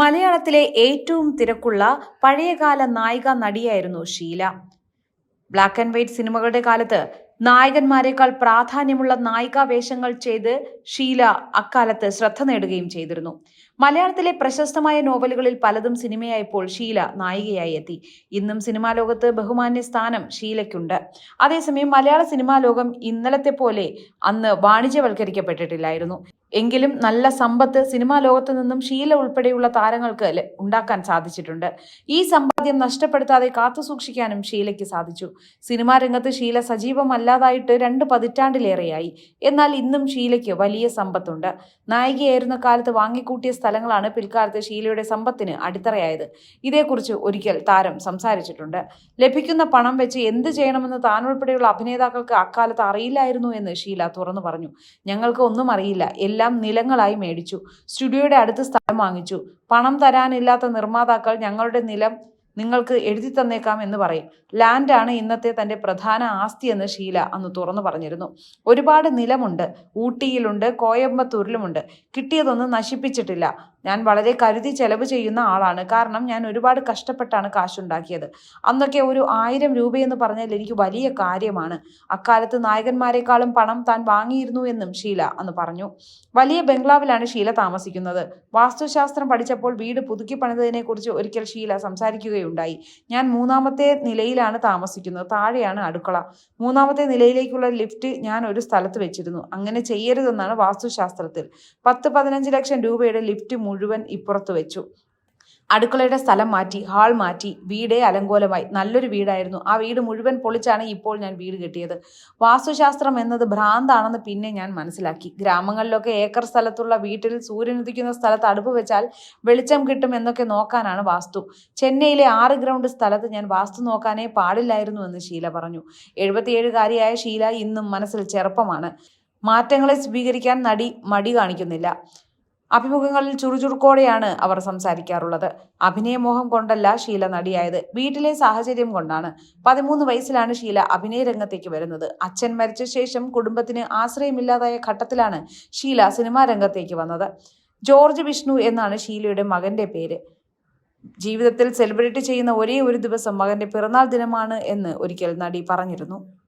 മലയാളത്തിലെ ഏറ്റവും തിരക്കുള്ള പഴയകാല നായിക നടിയായിരുന്നു ഷീല. ബ്ലാക്ക് ആൻഡ് വൈറ്റ് സിനിമകളുടെ കാലത്ത് നായകന്മാരെക്കാൾ പ്രാധാന്യമുള്ള നായികാ വേഷങ്ങൾ ചെയ്ത് ഷീല അക്കാലത്ത് ശ്രദ്ധ നേടുകയും ചെയ്തിരുന്നു. മലയാളത്തിലെ പ്രശസ്തമായ നോവലുകളിൽ പലതും സിനിമയായപ്പോൾ ഷീല നായികയായി എത്തി. ഇന്നും സിനിമാ ലോകത്ത് ബഹുമാന്യ സ്ഥാനം ഷീലയ്ക്കുണ്ട്. അതേസമയം മലയാള സിനിമാ ലോകം ഇന്നലത്തെ പോലെ അന്ന് വാണിജ്യവൽക്കരിക്കപ്പെട്ടിട്ടില്ലായിരുന്നു. എങ്കിലും നല്ല സമ്പത്ത് സിനിമാ ലോകത്ത് നിന്നും ഷീല ഉൾപ്പെടെയുള്ള താരങ്ങൾക്ക് ഉണ്ടാക്കാൻ സാധിച്ചിട്ടുണ്ട്. ഈ സമ്പാദ്യം നഷ്ടപ്പെടുത്താതെ കാത്തുസൂക്ഷിക്കാനും ഷീലയ്ക്ക് സാധിച്ചു. സിനിമാ രംഗത്ത് ഷീല സജീവമല്ലാതായിട്ട് രണ്ട് പതിറ്റാണ്ടിലേറെയായി. എന്നാൽ ഇന്നും ഷീലയ്ക്ക് വലിയ സമ്പത്തുണ്ട്. നായികയായിരുന്ന കാലത്ത് വാങ്ങിക്കൂട്ടിയ സ്ഥലങ്ങളാണ് പിൽക്കാലത്ത് ഷീലയുടെ സമ്പത്തിന് അടിത്തറയായത്. ഇതേക്കുറിച്ച് ഒരിക്കൽ താരം സംസാരിച്ചിട്ടുണ്ട്. ലഭിക്കുന്ന പണം വെച്ച് എന്ത് ചെയ്യണമെന്ന് താൻ ഉൾപ്പെടെയുള്ള അഭിനേതാക്കൾക്ക് അക്കാലത്ത് അറിയില്ലായിരുന്നു എന്ന് ഷീല തുറന്നു പറഞ്ഞു. ഞങ്ങൾക്ക് ഒന്നും അറിയില്ല. എല്ലാം നിലങ്ങളായി മേടിച്ചു. സ്റ്റുഡിയോയുടെ അടുത്ത് സ്ഥലം വാങ്ങിച്ചു. പണം തരാനില്ലാത്ത നിർമ്മാതാക്കൾ ഞങ്ങളുടെ നിലം നിങ്ങൾക്ക് എഴുതി തന്നേക്കാം എന്ന് പറയും. ലാൻഡാണ് ഇന്നത്തെ തന്റെ പ്രധാന ആസ്തി ആസ്തിയെന്ന് ഷീല അന്ന് തുറന്നു പറഞ്ഞിരുന്നു. ഒരുപാട് നിലമുണ്ട്. ഊട്ടിയിലുണ്ട് കോയമ്പത്തൂരിലുമുണ്ട്. കിട്ടിയതൊന്നും നശിപ്പിച്ചിട്ടില്ല. ഞാൻ വളരെ കരുതി ചെലവ് ചെയ്യുന്ന ആളാണ്. കാരണം ഞാൻ ഒരുപാട് കഷ്ടപ്പെട്ടാണ് കാശുണ്ടാക്കിയത്. അന്നൊക്കെ ഒരു ആയിരം രൂപയെന്ന് പറഞ്ഞാൽ എനിക്ക് വലിയ കാര്യമാണ്. അക്കാലത്ത് നായകന്മാരെക്കാളും പണം താൻ വാങ്ങിയിരുന്നു എന്നും ഷീല അന്ന് പറഞ്ഞു. വലിയ ബംഗ്ലാവിലാണ് ഷീല താമസിക്കുന്നത്. വാസ്തുശാസ്ത്രം പഠിച്ചപ്പോൾ വീട് പുതുക്കി പണിതതിനെ കുറിച്ച് ഒരിക്കൽ ഷീല സംസാരിക്കുകയുണ്ടായി. ഞാൻ മൂന്നാമത്തെ നിലയിലാണ് താമസിക്കുന്നത്. താഴെയാണ് അടുക്കള. മൂന്നാമത്തെ നിലയിലേക്കുള്ള ലിഫ്റ്റ് ഞാൻ ഒരു സ്ഥലത്ത് വെച്ചിരുന്നു. അങ്ങനെ ചെയ്യരുതെന്നാണ് വാസ്തുശാസ്ത്രത്തിൽ. പത്ത് പതിനഞ്ച് ലക്ഷം രൂപയുടെ ലിഫ്റ്റ് മുഴുവൻ ഇപ്പുറത്ത് വെച്ചു. അടുക്കളയുടെ സ്ഥലം മാറ്റി ഹാൾ മാറ്റി വീടേ അലങ്കോലമായി. നല്ലൊരു വീടായിരുന്നു. ആ വീട് മുഴുവൻ പൊളിച്ചാണ് ഇപ്പോൾ ഞാൻ വീട് കെട്ടിയത്. വാസ്തുശാസ്ത്രം എന്നത് ഭ്രാന്താണെന്ന് പിന്നെ ഞാൻ മനസ്സിലാക്കി. ഗ്രാമങ്ങളിലൊക്കെ ഏക്കർ സ്ഥലത്തുള്ള വീട്ടിൽ സൂര്യൻ ഉദിക്കുന്ന സ്ഥലത്ത് അടുപ്പ് വെച്ചാൽ വെളിച്ചം കിട്ടും എന്നൊക്കെ നോക്കാനാണ് വാസ്തു. ചെന്നൈയിലെ ആറ് ഗ്രൗണ്ട് സ്ഥലത്ത് ഞാൻ വാസ്തു നോക്കാനേ പാടില്ലായിരുന്നു എന്ന് ഷീല പറഞ്ഞു. എഴുപത്തിയേഴുകാരിയായ ഷീല ഇന്നും മനസ്സിൽ ചെറുപ്പമാണ്. മാറ്റങ്ങളെ സ്വീകരിക്കാൻ നടി മടി കാണിക്കുന്നില്ല. അഭിമുഖങ്ങളിൽ ചുറുചുറുക്കോടെയാണ് അവർ സംസാരിക്കാറുള്ളത്. അഭിനയമോഹം കൊണ്ടല്ല ഷീല നടിയായത്. വീട്ടിലെ സാഹചര്യം കൊണ്ടാണ്. പതിമൂന്ന് വയസ്സിലാണ് ഷീല അഭിനയ രംഗത്തേക്ക് വരുന്നത്. അച്ഛൻ മരിച്ച ശേഷം കുടുംബത്തിന് ആശ്രയമില്ലാതായ ഘട്ടത്തിലാണ് ഷീല സിനിമാ രംഗത്തേക്ക് വന്നത്. ജോർജ് വിഷ്ണു എന്നാണ് ഷീലയുടെ മകന്റെ പേര്. ജീവിതത്തിൽ സെലിബ്രേറ്റ് ചെയ്യുന്ന ഒരേ ഒരു ദിവസം മകന്റെ പിറന്നാൾ ദിനമാണ് എന്ന് ഒരിക്കൽ നടി പറഞ്ഞിരുന്നു.